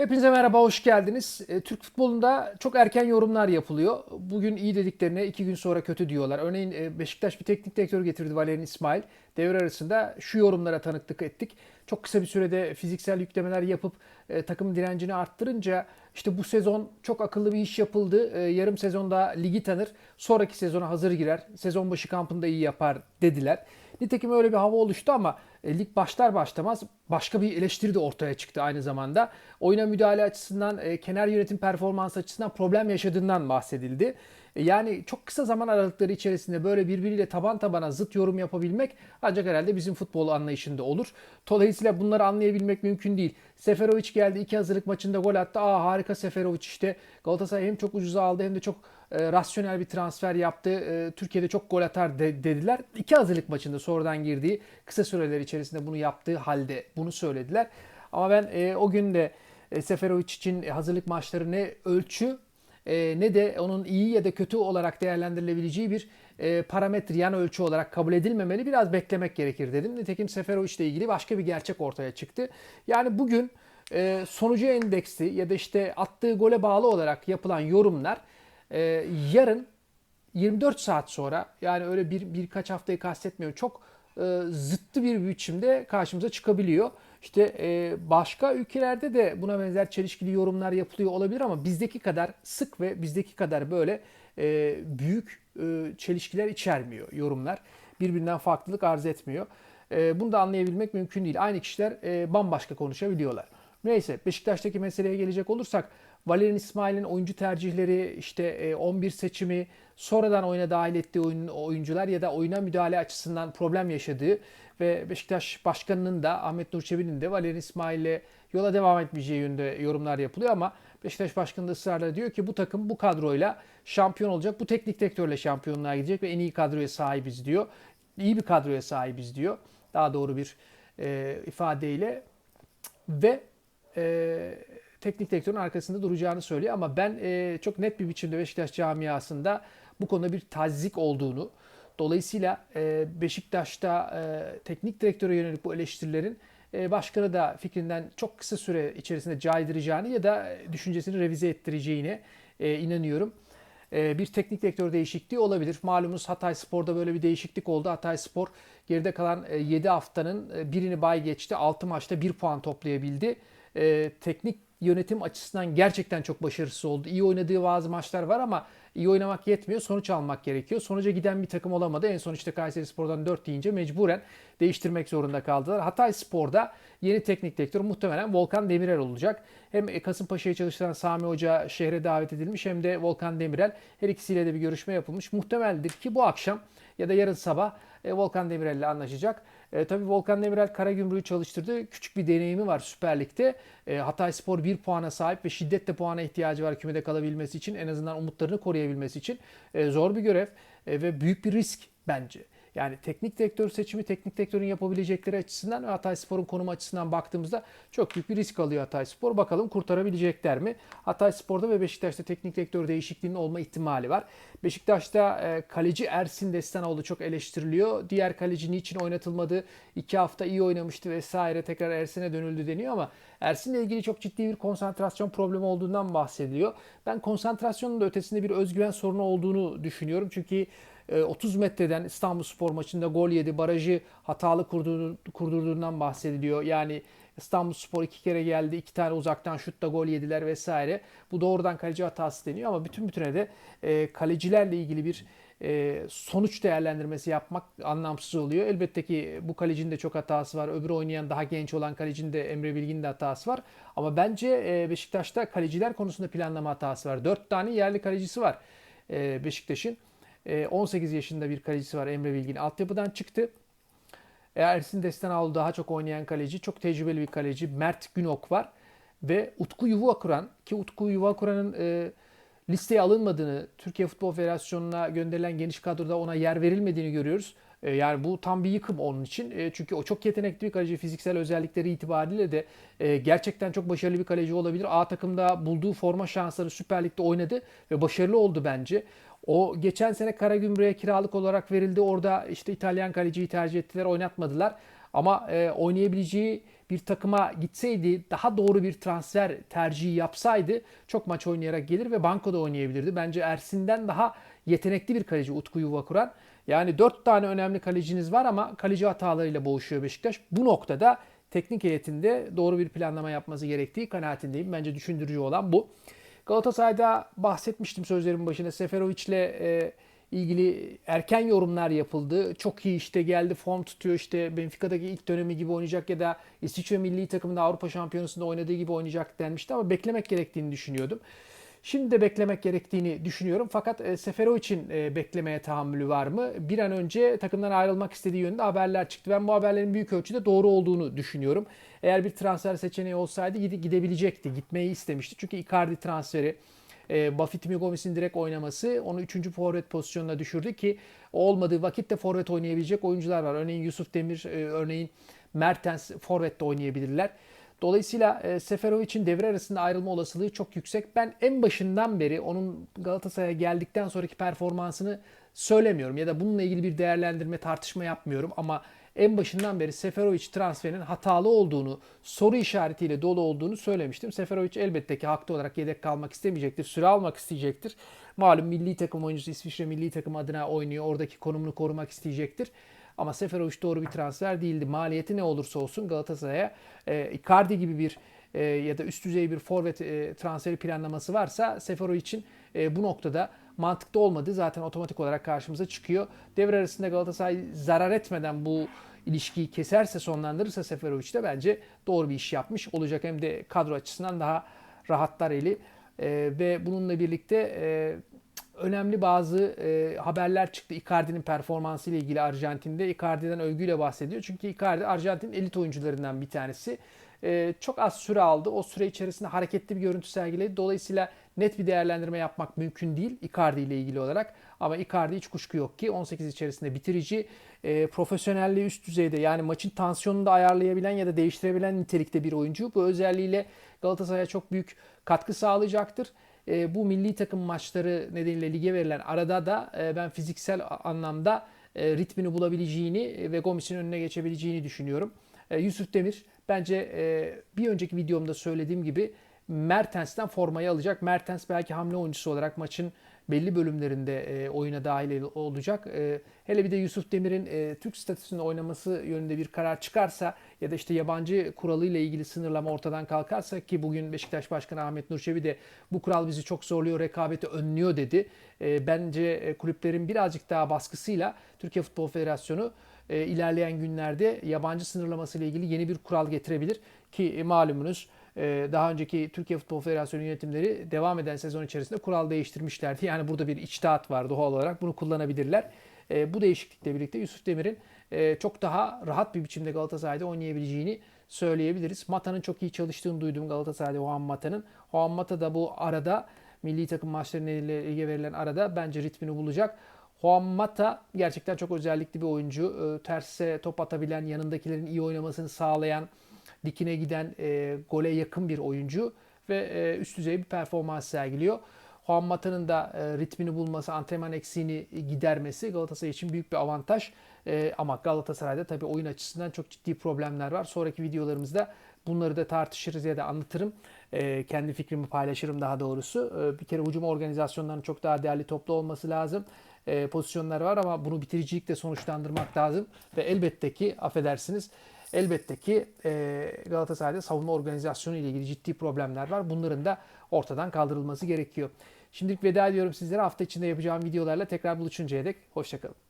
Hepinize merhaba, hoş geldiniz. E, Türk futbolunda çok erken yorumlar yapılıyor. Bugün iyi dediklerine iki gün sonra kötü diyorlar. Örneğin e, Beşiktaş bir teknik direktör getirdi Valerian İsmail. Devre arasında şu yorumlara tanıklık ettik. Çok kısa bir sürede fiziksel yüklemeler yapıp e, takımın direncini arttırınca işte bu sezon çok akıllı bir iş yapıldı. Yarım sezonda ligi tanır. Sonraki sezona hazır girer. Sezon başı kampında iyi yapar dediler. Nitekim öyle bir hava oluştu ama e, lig başlar başlamaz başka bir eleştiri de ortaya çıktı aynı zamanda. Oyuna müdahale açısından, e, kenar yönetim performansı açısından problem yaşadığından bahsedildi. E, yani çok kısa zaman aralıkları içerisinde böyle birbiriyle taban tabana zıt yorum yapabilmek ancak herhalde bizim futbol anlayışında olur. Dolayısıyla bunları anlayabilmek mümkün değil. Seferovic geldi iki hazırlık maçında gol attı. Aa harika Seferovic işte. Galatasaray hem çok ucuza aldı hem de çok e, rasyonel bir transfer yaptı. E, Türkiye'de çok gol atar de, dediler. İki hazırlık maçında sonradan girdiği kısa süreler içerisinde bunu yaptığı halde bunu söylediler. Ama ben e, o gün de e, Seferovic için hazırlık maçları ne ölçü e, ne de onun iyi ya da kötü olarak değerlendirilebileceği bir e, parametre yan ölçü olarak kabul edilmemeli. Biraz beklemek gerekir dedim. Nitekim Seferovic ile ilgili başka bir gerçek ortaya çıktı. Yani bugün e, sonucu endeksi ya da işte attığı gole bağlı olarak yapılan yorumlar e, yarın 24 saat sonra yani öyle bir birkaç haftayı kastetmiyorum çok e, zıttı bir biçimde karşımıza çıkabiliyor. İşte e, başka ülkelerde de buna benzer çelişkili yorumlar yapılıyor olabilir ama bizdeki kadar sık ve bizdeki kadar böyle e, büyük e, çelişkiler içermiyor yorumlar. Birbirinden farklılık arz etmiyor. E, bunu da anlayabilmek mümkün değil. Aynı kişiler e, bambaşka konuşabiliyorlar. Neyse Beşiktaş'taki meseleye gelecek olursak Valerian İsmail'in oyuncu tercihleri, işte 11 seçimi, sonradan oyuna dahil ettiği oyuncular ya da oyuna müdahale açısından problem yaşadığı ve Beşiktaş Başkanı'nın da Ahmet Nur Çebi'nin de Valerian İsmail'le yola devam etmeyeceği yönde yorumlar yapılıyor ama Beşiktaş Başkanı da ısrarla diyor ki bu takım bu kadroyla şampiyon olacak. Bu teknik direktörle şampiyonluğa gidecek ve en iyi kadroya sahibiz diyor. İyi bir kadroya sahibiz diyor. Daha doğru bir e, ifadeyle ve e, teknik direktörün arkasında duracağını söylüyor ama ben e, çok net bir biçimde Beşiktaş camiasında bu konuda bir tazik olduğunu dolayısıyla e, Beşiktaş'ta e, teknik direktöre yönelik bu eleştirilerin e, başkanı da fikrinden çok kısa süre içerisinde caydıracağını ya da düşüncesini revize ettireceğine e, inanıyorum. E, bir teknik direktör değişikliği olabilir. Malumunuz Hatay Spor'da böyle bir değişiklik oldu. Hatay Spor geride kalan 7 e, haftanın e, birini bay geçti. 6 maçta 1 puan toplayabildi. E, teknik yönetim açısından gerçekten çok başarısız oldu. İyi oynadığı bazı maçlar var ama iyi oynamak yetmiyor. Sonuç almak gerekiyor. Sonuca giden bir takım olamadı. En son işte Kayseri Spor'dan 4 deyince mecburen değiştirmek zorunda kaldılar. Hatay Spor'da yeni teknik direktör muhtemelen Volkan Demirel olacak. Hem Kasımpaşa'yı çalıştıran Sami Hoca şehre davet edilmiş hem de Volkan Demirel. Her ikisiyle de bir görüşme yapılmış. Muhtemeldir ki bu akşam ya da yarın sabah e, Volkan Demirel ile anlaşacak. E, tabii Volkan Demirel Karagümrük'ü çalıştırdı. Küçük bir deneyimi var Süper Lig'de. E, Hatay Spor bir puana sahip ve şiddetle puana ihtiyacı var kümede kalabilmesi için. En azından umutlarını koruyabilmesi için. E, zor bir görev e, ve büyük bir risk bence. Yani teknik direktör seçimi teknik direktörün yapabilecekleri açısından ve Hatay Spor'un konumu açısından baktığımızda çok büyük bir risk alıyor Hatay Spor. Bakalım kurtarabilecekler mi? Hatay Spor'da ve Beşiktaş'ta teknik direktör değişikliğinin olma ihtimali var. Beşiktaş'ta e, kaleci Ersin Destanoğlu çok eleştiriliyor. Diğer kaleci niçin oynatılmadı? İki hafta iyi oynamıştı vesaire tekrar Ersin'e dönüldü deniyor ama Ersin'le ilgili çok ciddi bir konsantrasyon problemi olduğundan bahsediliyor. Ben konsantrasyonun da ötesinde bir özgüven sorunu olduğunu düşünüyorum. Çünkü 30 e, metreden İstanbul Spor maçında gol yedi. Barajı hatalı kurdurduğundan bahsediliyor. Yani İstanbul Spor iki kere geldi. iki tane uzaktan şutta gol yediler vesaire. Bu doğrudan kaleci hatası deniyor ama bütün bütüne de e, kalecilerle ilgili bir e, sonuç değerlendirmesi yapmak anlamsız oluyor. Elbette ki bu kalecinin de çok hatası var. Öbür oynayan daha genç olan kalecinin de Emre Bilgin'in de hatası var. Ama bence e, Beşiktaş'ta kaleciler konusunda planlama hatası var. 4 tane yerli kalecisi var Beşiktaş'ın. 18 yaşında bir kalecisi var Emre Bilgin. Altyapıdan çıktı. Ersin Destanoğlu daha çok oynayan kaleci. Çok tecrübeli bir kaleci. Mert Günok var. Ve Utku Yuvakuran ki Utku Yuvakuran'ın e, listeye alınmadığını, Türkiye Futbol Federasyonu'na gönderilen geniş kadroda ona yer verilmediğini görüyoruz. E, yani bu tam bir yıkım onun için. E, çünkü o çok yetenekli bir kaleci. Fiziksel özellikleri itibariyle de e, gerçekten çok başarılı bir kaleci olabilir. A takımda bulduğu forma şansları Süper Lig'de oynadı ve başarılı oldu bence. O geçen sene Karagümrük'e kiralık olarak verildi. Orada işte İtalyan kaleciyi tercih ettiler, oynatmadılar. Ama e, oynayabileceği bir takıma gitseydi, daha doğru bir transfer tercihi yapsaydı çok maç oynayarak gelir ve bankoda oynayabilirdi. Bence Ersin'den daha yetenekli bir kaleci Utku Yuvakuran. Yani 4 tane önemli kaleciniz var ama kaleci hatalarıyla boğuşuyor Beşiktaş. Bu noktada teknik heyetinde doğru bir planlama yapması gerektiği kanaatindeyim. Bence düşündürücü olan bu. Galatasaray'da bahsetmiştim sözlerimin başında. Seferovic'le e, ilgili erken yorumlar yapıldı. Çok iyi işte geldi form tutuyor işte Benfica'daki ilk dönemi gibi oynayacak ya da İsviçre milli takımında Avrupa Şampiyonası'nda oynadığı gibi oynayacak denmişti ama beklemek gerektiğini düşünüyordum. Şimdi de beklemek gerektiğini düşünüyorum. Fakat e, Seferovic'in e, beklemeye tahammülü var mı? Bir an önce takımdan ayrılmak istediği yönünde haberler çıktı. Ben bu haberlerin büyük ölçüde doğru olduğunu düşünüyorum. Eğer bir transfer seçeneği olsaydı gidebilecekti. Gitmeyi istemişti. Çünkü Icardi transferi e, Buffett Gomis'in direkt oynaması onu 3. forvet pozisyonuna düşürdü ki olmadığı vakitte forvet oynayabilecek oyuncular var. Örneğin Yusuf Demir, e, örneğin Mertens forvette oynayabilirler. Dolayısıyla e, Seferovic'in devre arasında ayrılma olasılığı çok yüksek. Ben en başından beri onun Galatasaray'a geldikten sonraki performansını söylemiyorum ya da bununla ilgili bir değerlendirme tartışma yapmıyorum ama en başından beri Seferovic transferinin hatalı olduğunu, soru işaretiyle dolu olduğunu söylemiştim. Seferovic elbette ki haklı olarak yedek kalmak istemeyecektir, süre almak isteyecektir. Malum milli takım oyuncusu İsviçre milli takım adına oynuyor, oradaki konumunu korumak isteyecektir. Ama Seferovic doğru bir transfer değildi. Maliyeti ne olursa olsun Galatasaray'a e, Icardi gibi bir e, ya da üst düzey bir forvet e, transferi planlaması varsa Seferovic'in e, bu noktada mantıklı olmadığı zaten otomatik olarak karşımıza çıkıyor. Devre arasında Galatasaray zarar etmeden bu ilişkiyi keserse sonlandırırsa Seferovic de bence doğru bir iş yapmış olacak. Hem de kadro açısından daha rahatlar eli. E, ve bununla birlikte e, önemli bazı e, haberler çıktı Icardi'nin performansı ile ilgili Arjantin'de. Icardi'den övgüyle bahsediyor. Çünkü Icardi Arjantin'in elit oyuncularından bir tanesi. E, çok az süre aldı. O süre içerisinde hareketli bir görüntü sergiledi. Dolayısıyla net bir değerlendirme yapmak mümkün değil Icardi ile ilgili olarak. Ama Icardi hiç kuşku yok ki 18 içerisinde bitirici, e, profesyonelliği üst düzeyde yani maçın tansiyonunu da ayarlayabilen ya da değiştirebilen nitelikte bir oyuncu. Bu özelliğiyle Galatasaray'a çok büyük katkı sağlayacaktır. E, bu milli takım maçları nedeniyle lige verilen arada da e, ben fiziksel anlamda e, ritmini bulabileceğini ve Gomis'in önüne geçebileceğini düşünüyorum. E, Yusuf Demir bence e, bir önceki videomda söylediğim gibi Mertens'ten formayı alacak. Mertens belki hamle oyuncusu olarak maçın belli bölümlerinde e, oyuna dahil olacak. E, hele bir de Yusuf Demir'in e, Türk statüsünde oynaması yönünde bir karar çıkarsa ya da işte yabancı kuralıyla ilgili sınırlama ortadan kalkarsa ki bugün Beşiktaş Başkanı Ahmet Nurçevi de bu kural bizi çok zorluyor, rekabeti önlüyor dedi. E, bence e, kulüplerin birazcık daha baskısıyla Türkiye Futbol Federasyonu e, ilerleyen günlerde yabancı sınırlaması ile ilgili yeni bir kural getirebilir ki e, malumunuz daha önceki Türkiye Futbol Federasyonu yönetimleri devam eden sezon içerisinde kural değiştirmişlerdi. Yani burada bir içtihat var doğal olarak bunu kullanabilirler. Ee, bu değişiklikle birlikte Yusuf Demir'in e, çok daha rahat bir biçimde Galatasaray'da oynayabileceğini söyleyebiliriz. Mata'nın çok iyi çalıştığını duydum Galatasaray'da Juan Mata'nın. Juan Mata da bu arada milli takım maçları nedeniyle lige verilen arada bence ritmini bulacak. Juan Mata gerçekten çok özellikli bir oyuncu. Ee, terse top atabilen, yanındakilerin iyi oynamasını sağlayan, dikine giden, e, gole yakın bir oyuncu ve e, üst düzey bir performans sergiliyor. Juan Mata'nın da e, ritmini bulması, antrenman eksiğini gidermesi Galatasaray için büyük bir avantaj. E, ama Galatasaray'da tabii oyun açısından çok ciddi problemler var. Sonraki videolarımızda bunları da tartışırız ya da anlatırım. E, kendi fikrimi paylaşırım daha doğrusu. E, bir kere hücum organizasyonlarının çok daha değerli toplu olması lazım. E, pozisyonlar var ama bunu bitiricilikle sonuçlandırmak lazım. Ve elbette ki affedersiniz Elbette ki e, Galatasaray'da savunma organizasyonu ile ilgili ciddi problemler var. Bunların da ortadan kaldırılması gerekiyor. Şimdilik veda ediyorum sizlere. Hafta içinde yapacağım videolarla tekrar buluşuncaya dek hoşçakalın.